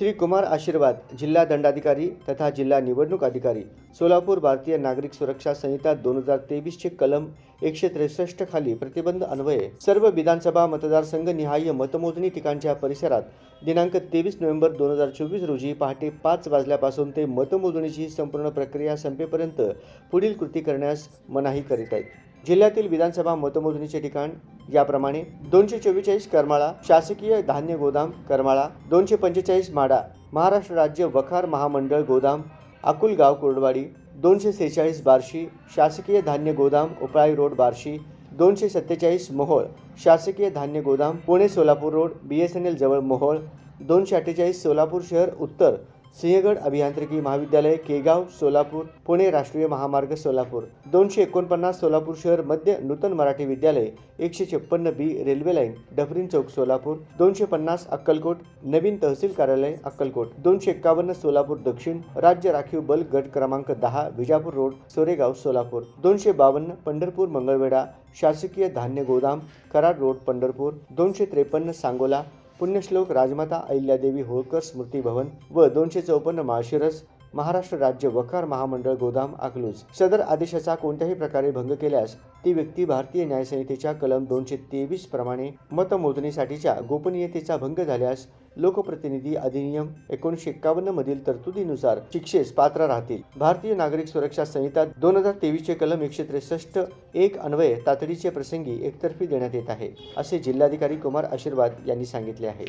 श्री कुमार आशीर्वाद जिल्हा दंडाधिकारी तथा जिल्हा निवडणूक अधिकारी सोलापूर भारतीय नागरिक सुरक्षा संहिता दोन हजार तेवीसचे कलम एकशे त्रेसष्ट खाली प्रतिबंध अन्वये सर्व विधानसभा मतदारसंघ निहाय्य मतमोजणी ठिकाणच्या परिसरात दिनांक तेवीस नोव्हेंबर दोन हजार चोवीस रोजी पहाटे पाच वाजल्यापासून ते मतमोजणीची संपूर्ण प्रक्रिया संपेपर्यंत पुढील कृती करण्यास मनाई करीत आहेत. जिल्ह्यातील विधानसभा मतमोजणीचे ठिकाण याप्रमाणे दोनशे चव्वेचाळीस करमाळा शासकीय धान्य गोदाम करमाळा दोनशे पंचेचाळीस माडा महाराष्ट्र राज्य वखार महामंडळ गोदाम अकुलगाव कुर्डवाडी दोनशे सेहेचाळीस बार्शी शासकीय धान्य गोदाम उपळाई रोड बार्शी दोनशे सत्तेचाळीस मोहोळ शासकीय धान्य गोदाम Pune Solapur road B S N L जवळ मोहोळ दोनशे अठ्ठेचाळीस सोलापूर शहर उत्तर सिंहगड अभियांत्रिकी महाविद्यालय केगाव सोलापूर पुणे राष्ट्रीय महामार्ग सोलापूर. दोनशे एकोणपन्नास सोलापूर शहर मध्य नूतन मराठी विद्यालय एकशे छप्पन्न बी रेल्वे लाईन डफरीन चौक सोलापूर. दोनशे पन्नास अक्कलकोट नवीन तहसील कार्यालय अक्कलकोट. दोनशे एक्कावन्न सोलापूर दक्षिण राज्य राखीव बल गट क्रमांक दहा विजापूर रोड सोरेगाव सोलापूर. दोनशे बावन्न पंढरपूर मंगळवेढा शासकीय धान्य गोदाम कराड रोड पंढरपूर. दोनशे त्रेपन्न सांगोला पुण्यश्लोक राजमाता अहिल्यादेवी होळकर स्मृती भवन व दोनशे चौपन्न माळशिरस महाराष्ट्र राज्य वखार महामंडळ गोदाम अकलूज सदर आदेशाचा कोणत्याही प्रकारे भंग केल्यास ती व्यक्ती भारतीय न्यायसंहितेच्या कलम दोनशे तेवीस प्रमाणे मतमोजणीसाठीच्या गोपनीयतेचा भंग झाल्यास लोकप्रतिनिधी अधिनियम एकोणीसशे एक्कावन्न मधील तरतुदीनुसार शिक्षेस पात्र राहतील. भारतीय नागरिक सुरक्षा संहिता दोन हजार तेवीसचे कलम एकशे त्रेसष्ट एक अन्वये तातडीचे प्रसंगी एकतर्फी देण्यात येत आहे असे जिल्हाधिकारी कुमार आशीर्वाद यांनी सांगितले आहे.